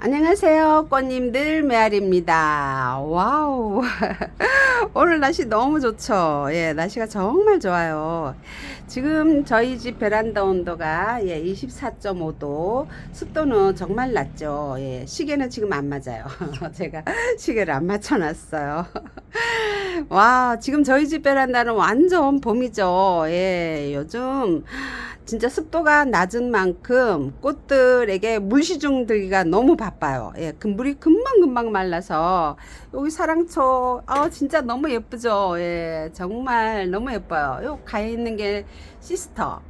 안녕하세요. 꽃님들 메아리입니다. 와우. 오늘 날씨 너무 좋죠. 예, 날씨가 정말 좋아요. 지금 저희 집 베란다 온도가 예, 24.5도, 습도는 정말 낮죠. 예, 시계는 지금 안 맞아요. 제가 시계를 안 맞춰 놨어요. 와, 지금 저희 집 베란다는 완전 봄이죠. 예, 요즘 진짜 습도가 낮은 만큼 꽃들에게 물시중 들기가 너무 바빠요. 예, 그 물이 금방금방 말라서 여기 사랑초, 아 진짜 너무 예쁘죠. 예, 정말 너무 예뻐요. 요 가에 있는 게 시스터.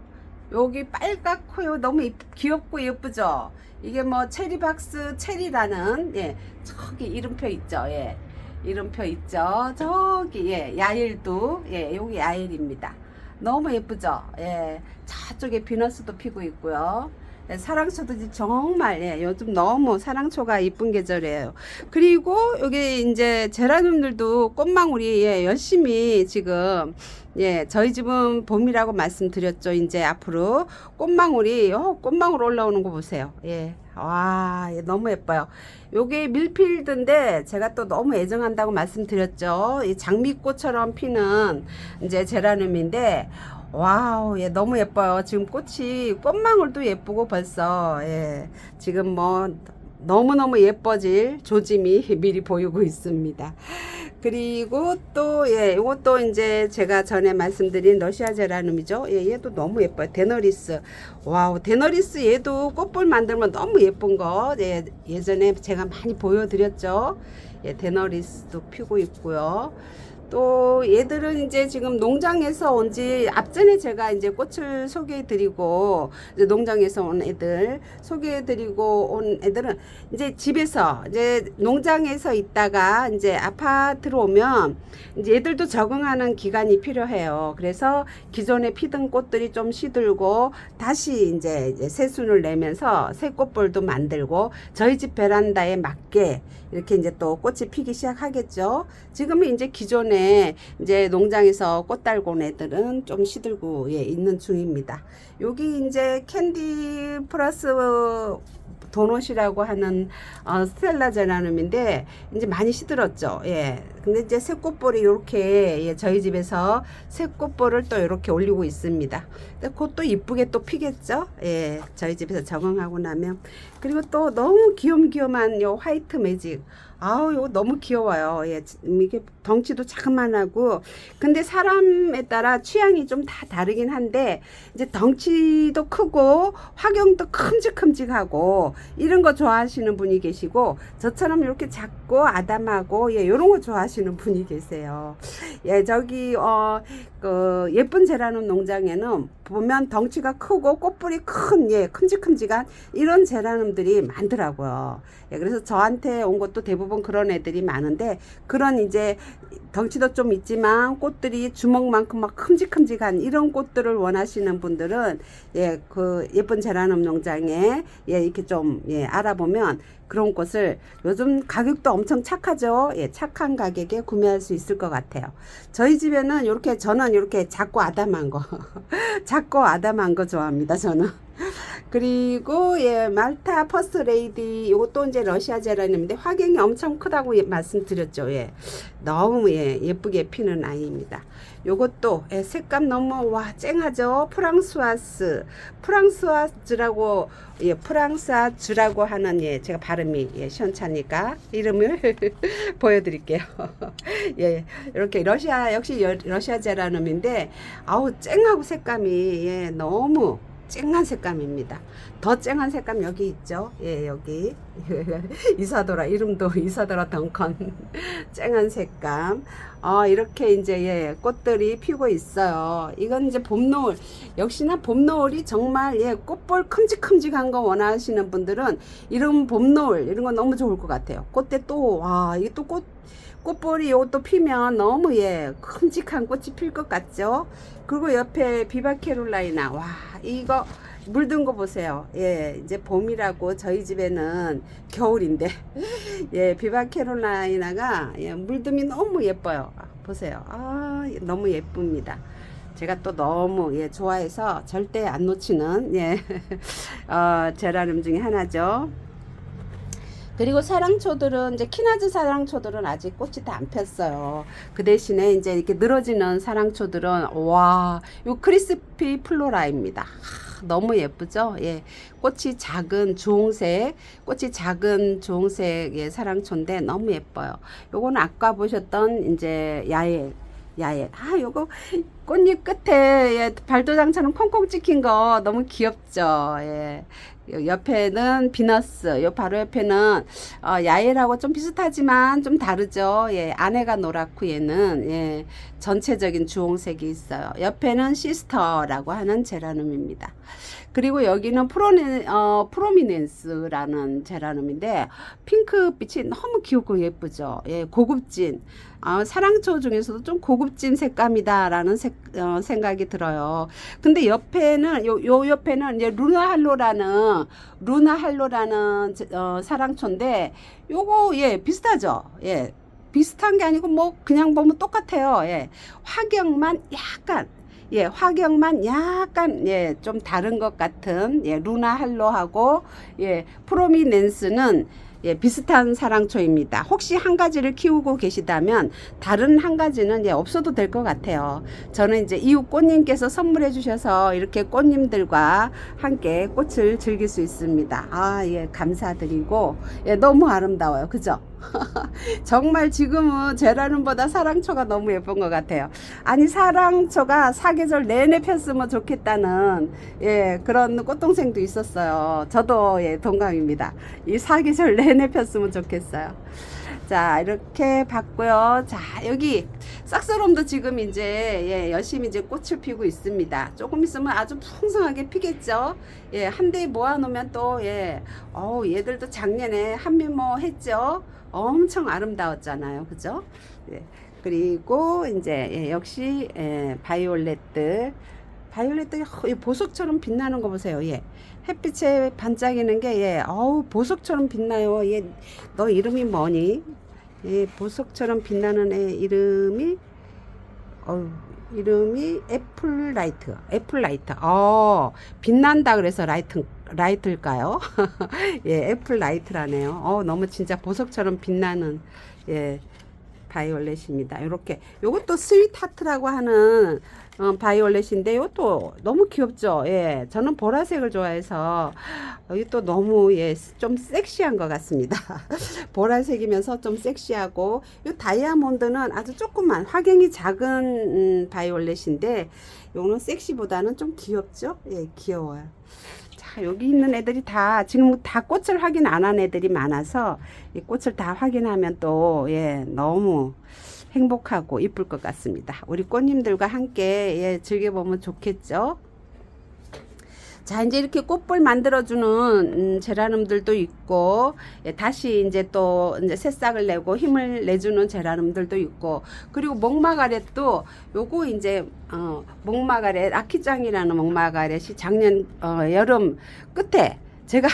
여기 빨갛고요. 너무 이- 귀엽고 예쁘죠. 이게 뭐 체리박스 체리라는 예, 저기 이름표 있죠. 예. 이름표 있죠. 저기 예, 야일도 예, 여기 야일입니다. 너무 예쁘죠? 예. 저쪽에 비너스도 피고 있고요. 예, 사랑초도 정말 예, 요즘 너무 사랑초가 이쁜 계절이에요. 그리고 여기 이제 제라늄들도 꽃망울이 예, 열심히 지금 예, 저희 집은 봄이라고 말씀드렸죠. 이제 앞으로 꽃망울이 어, 꽃망울 올라오는 거 보세요. 예. 와, 예, 너무 예뻐요. 요게 밀필드인데 제가 또 너무 애정한다고 말씀드렸죠. 이 장미꽃처럼 피는 이제 제라늄인데 와우, 예, 너무 예뻐요. 지금 꽃이 꽃망울도 예쁘고 벌써 예, 지금 뭐 너무너무 예뻐질 조짐이 미리 보이고 있습니다. 그리고 또, 예, 이것도 이제 제가 전에 말씀드린 러시아 제라늄이죠. 예, 얘도 너무 예뻐요. 데너리스. 와우, 데너리스 얘도 꽃볼 만들면 너무 예쁜 거. 예, 예전에 제가 많이 보여드렸죠. 예, 데너리스도 피고 있고요. 또 얘들은 이제 지금 농장에서 온 지 앞전에 제가 이제 꽃을 소개해 드리고 이제 농장에서 온 애들 소개해 드리고 온 애들은 이제 집에서 이제 농장에서 있다가 이제 아파트로 오면 이제 얘들도 적응하는 기간이 필요해요. 그래서 기존에 피던 꽃들이 좀 시들고 다시 이제 새순을 내면서 새 꽃볼도 만들고 저희 집 베란다에 맞게 이렇게 이제 또 꽃이 피기 시작하겠죠. 지금은 이제 기존에 이제 농장에서 꽃 달고 온 애들은 좀 시들고 예, 있는 중입니다. 여기 이제 캔디 플러스 도넛이라고 하는 어, 스텔라 제라늄인데 이제 많이 시들었죠. 예. 근데 이제 새꽃볼이 이렇게 예, 저희 집에서 새꽃볼을 또 이렇게 올리고 있습니다. 근데 그것도 이쁘게 또 피겠죠. 예. 저희 집에서 적응하고 나면 그리고 또 너무 귀염귀염한 요 화이트 매직. 아우, 이거 너무 귀여워요. 예, 이게 덩치도 자그만하고. 근데 사람에 따라 취향이 좀 다 다르긴 한데, 이제 덩치도 크고, 화경도 큼직큼직하고, 이런 거 좋아하시는 분이 계시고, 저처럼 이렇게 작고 아담하고, 예, 요런 거 좋아하시는 분이 계세요. 예, 저기, 어, 그, 예쁜 제라늄 농장에는 보면 덩치가 크고, 꽃뿌리 큰, 예, 큼직큼직한 이런 제라늄들이 많더라고요. 예, 그래서 저한테 온 것도 대부분 그런 애들이 많은데 그런 이제 덩치도 좀 있지만 꽃들이 주먹만큼 막 큼직큼직한 이런 꽃들을 원하시는 분들은 예, 그 예쁜 제라늄 농장에 예, 이렇게 좀 예, 알아보면 그런 꽃을 요즘 가격도 엄청 착하죠. 예, 착한 가격에 구매할 수 있을 것 같아요. 저희 집에는 이렇게 저는 이렇게 작고 아담한 거, 작고 아담한 거 좋아합니다. 저는. 그리고 예 말타 퍼스트 레이디 이것도 이제 러시아 제라늄인데 화경이 엄청 크다고 예, 말씀드렸죠. 예 너무 예 예쁘게 피는 아이입니다. 요것도 예, 색감 너무 와 쨍하죠. 프랑스와스 프랑스와즈라고 예 프랑스와즈라고 하는 예 제가 발음이 예 시원찮으니까 이름을 보여드릴게요. 예 이렇게 러시아 역시 여- 러시아 제라늄인데 아우 쨍하고 색감이 예 너무 쨍한 색감입니다. 더 쨍한 색감 여기 있죠. 예, 여기. 이사도라, 이름도 이사도라 덩컨. 쨍한 색감. 어, 이렇게 이제, 예, 꽃들이 피고 있어요. 이건 이제 봄노을. 역시나 봄노을이 정말, 예, 꽃볼 큼직큼직한 거 원하시는 분들은 이런 봄노을, 이런 거 너무 좋을 것 같아요. 꽃대 또, 와, 이게 또 꽃, 꽃볼이 요것도 피면 너무 예 큼직한 꽃이 필 것 같죠? 그리고 옆에 비바케롤라이나 와 이거 물든 거 보세요. 예 이제 봄이라고 저희 집에는 겨울인데 예 비바케롤라이나가 예, 물듬이 너무 예뻐요. 아, 보세요. 아 너무 예쁩니다. 제가 또 너무 예 좋아해서 절대 안 놓치는 예 어, 제라늄 중에 하나죠 그리고 사랑초들은 이제 키나즈 사랑초들은 아직 꽃이 다 안 폈어요. 그 대신에 이제 이렇게 늘어지는 사랑초들은 와, 요 크리스피 플로라입니다. 하, 너무 예쁘죠? 예. 꽃이 작은 주홍색, 꽃이 작은 주홍색의 사랑초인데 너무 예뻐요. 요거는 아까 보셨던 이제 야외 야외. 아, 요거 꽃잎 끝에 예, 발도장처럼 콩콩 찍힌 거 너무 귀엽죠. 예. 요 옆에는 비너스, 요 바로 옆에는 어, 야외라고 좀 비슷하지만 좀 다르죠. 예, 안에가 노랗고 얘는 예, 전체적인 주홍색이 있어요. 옆에는 시스터라고 하는 제라늄입니다. 그리고 여기는 프로네, 어, 프로미넨스라는 제라늄인데 핑크빛이 너무 귀엽고 예쁘죠. 예, 고급진 어, 사랑초 중에서도 좀 고급진 색감이다라는 색, 어, 생각이 들어요. 근데 옆에는 요, 요 옆에는 이제 루나 할로라는 루나 할로라는 제- 어, 사랑초인데 요거 예 비슷하죠. 예 비슷한 게 아니고 뭐 그냥 보면 똑같아요. 예 화경만 약간 예 화경만 약간 예 좀 다른 것 같은 예 루나 할로하고 예 프로미넨스는 예, 비슷한 사랑초입니다. 혹시 한 가지를 키우고 계시다면 다른 한 가지는 예, 없어도 될 것 같아요. 저는 이제 이웃 꽃님께서 선물해 주셔서 이렇게 꽃님들과 함께 꽃을 즐길 수 있습니다. 아, 예, 감사드리고 예, 너무 아름다워요. 그죠? 정말 지금은 제라늄보다 사랑초가 너무 예쁜 것 같아요. 아니 사랑초가 사계절 내내 폈으면 좋겠다는 예 그런 꽃동생도 있었어요. 저도 예 동감입니다. 이 사계절 내내 폈으면 좋겠어요. 자 이렇게 봤고요. 자 여기 싹스롬도 지금 이제 예, 열심히 이제 꽃을 피고 있습니다. 조금 있으면 아주 풍성하게 피겠죠. 예, 한 대에 모아놓으면 또 예, 어우 얘들도 작년에 한미모 했죠. 엄청 아름다웠잖아요, 그죠? 예, 그리고 이제 예, 역시 예, 바이올렛들, 이 보석처럼 빛나는 거 보세요. 예, 햇빛에 반짝이는 게 예, 어우 보석처럼 빛나요. 예, 너 이름이 뭐니? 예, 보석처럼 빛나는 애 이름이 어우, 이름이 애플라이트, 애플라이트. 어, 빛난다 그래서 라이트, 라이트일까요? 예, 애플라이트라네요. 어, 너무 진짜 보석처럼 빛나는, 예, 바이올렛입니다. 이렇게. 요것도 스윗 하트라고 하는, 어, 바이올렛인데, 이것도 너무 귀엽죠? 예, 저는 보라색을 좋아해서, 또 너무, 예, 좀 섹시한 것 같습니다. 보라색이면서 좀 섹시하고, 이 다이아몬드는 아주 조그만, 화경이 작은, 음, 바이올렛인데, 요거는 섹시보다는 좀 귀엽죠? 예, 귀여워요. 자, 여기 있는 애들이 다 지금 다 꽃을 확인 안 한 애들이 많아서 이 꽃을 다 확인하면 또 예, 너무 행복하고 이쁠 것 같습니다. 우리 꽃님들과 함께 예, 즐겨보면 좋겠죠? 자, 이제 이렇게 꽃볼 만들어주는 음, 제라늄들도 있고, 예, 다시 이제 또 이제 새싹을 내고 힘을 내주는 제라늄들도 있고, 그리고 목마가렛도 요거 이제, 어, 목마가렛, 아키짱이라는 목마가렛이 작년, 어, 여름 끝에 제가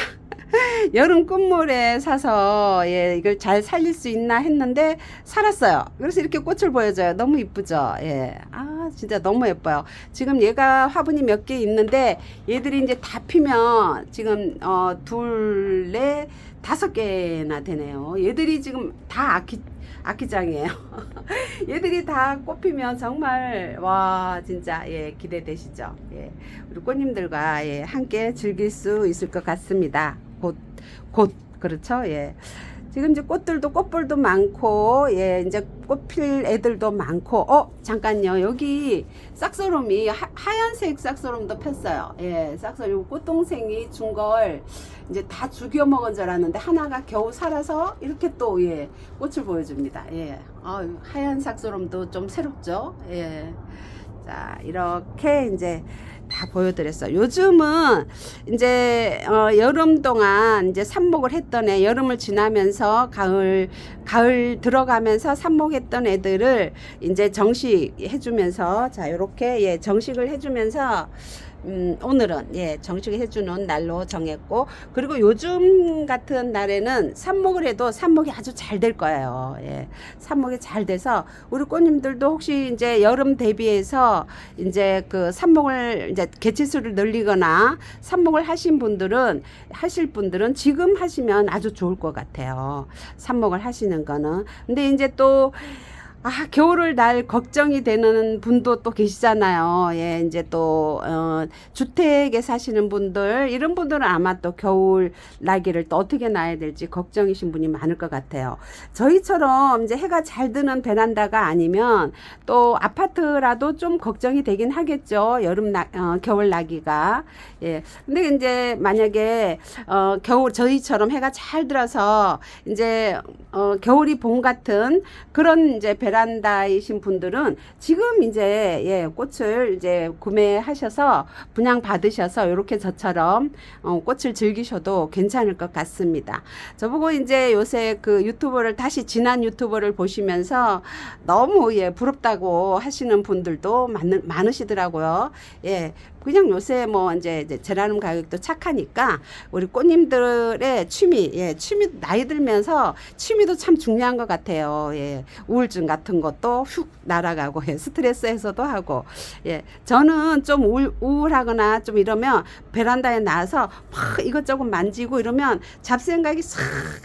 여름 끝물에 사서 예, 이걸 잘 살릴 수 있나 했는데 살았어요. 그래서 이렇게 꽃을 보여줘요. 너무 이쁘죠? 예. 아, 진짜 너무 예뻐요. 지금 얘가 화분이 몇 개 있는데 얘들이 이제 다 피면 지금 어, 둘, 넷, 다섯 개나 되네요. 얘들이 지금 다 아키 아키장이에요. 얘들이 다 꽃피면 정말 와 진짜 예 기대되시죠? 예 우리 꽃님들과 예 함께 즐길 수 있을 것 같습니다. 곧곧 그렇죠? 예. 지금 이제 꽃들도 꽃볼도 많고 예 이제 꽃필 애들도 많고. 어 잠깐요. 여기 싹소롬이 하, 하얀색 싹소롬도 폈어요. 예 싹소롬. 꽃동생이 준 걸 이제 다 죽여 먹은 줄 알았는데 하나가 겨우 살아서 이렇게 또 예 꽃을 보여줍니다. 예. 아, 하얀 싹소롬도 좀 새롭죠? 예자 이렇게 이제 다 보여드렸어요. 요즘은 이제 어, 여름 동안 이제 삽목을 했던 애, 여름을 지나면서 가을 가을 들어가면서 삽목했던 애들을 이제 정식 해주면서 자 이렇게 예 정식을 해주면서 음, 오늘은 예 정식에 해주는 날로 정했고 그리고 요즘 같은 날에는 삽목을 해도 삽목이 아주 잘 될 거예요. 예, 삽목이 잘 돼서 우리 꽃님들도 혹시 이제 여름 대비해서 이제 그 삽목을 이제 개체수를 늘리거나 삽목을 하신 분들은 하실 분들은 지금 하시면 아주 좋을 것 같아요. 삽목을 하시는 거는 근데 이제 또 아, 겨울을 날 걱정이 되는 분도 또 계시잖아요. 예, 이제 또, 어, 주택에 사시는 분들, 이런 분들은 아마 또 겨울 나기를 또 어떻게 놔야 될지 걱정이신 분이 많을 것 같아요. 저희처럼 이제 해가 잘 드는 베란다가 아니면 또 아파트라도 좀 걱정이 되긴 하겠죠. 여름 나, 어, 겨울 나기가. 예. 근데 이제 만약에, 어, 겨울, 저희처럼 해가 잘 들어서 이제, 어, 겨울이 봄 같은 그런 이제 베란다 이신 분들은 지금 이제 예, 꽃을 이제 구매하셔서 분양 받으셔서 이렇게 저처럼 어, 꽃을 즐기셔도 괜찮을 것 같습니다. 저보고 이제 요새 그 유튜버를 다시 지난 유튜버를 보시면서 너무 예, 부럽다고 하시는 분들도 많, 많으시더라고요. 예. 그냥 요새 뭐 이제, 이제 제라늄 가격도 착하니까 우리 꽃님들의 취미, 예, 취미 나이 들면서 취미도 참 중요한 것 같아요. 예, 우울증 같은 것도 훅 날아가고, 예, 스트레스 해소도 하고, 예, 저는 좀 우울, 우울하거나 좀 이러면 베란다에 나와서 막 이것저것 만지고 이러면 잡생각이 싹,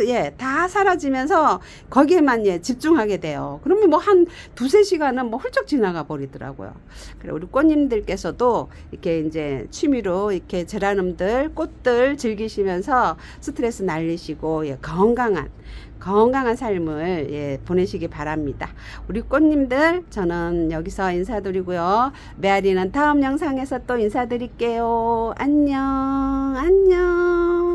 예, 다 사라지면서 거기에만 예, 집중하게 돼요. 그러면 뭐 한 두세 시간은 뭐 훌쩍 지나가 버리더라고요. 그래, 우리 꽃님들께서도 이렇게 이제 취미로 이렇게 제라늄들, 꽃들 즐기시면서 스트레스 날리시고, 예, 건강한, 건강한 삶을 예, 보내시기 바랍니다. 우리 꽃님들 저는 여기서 인사드리고요. 메아리는 다음 영상에서 또 인사드릴게요. 안녕, 안녕.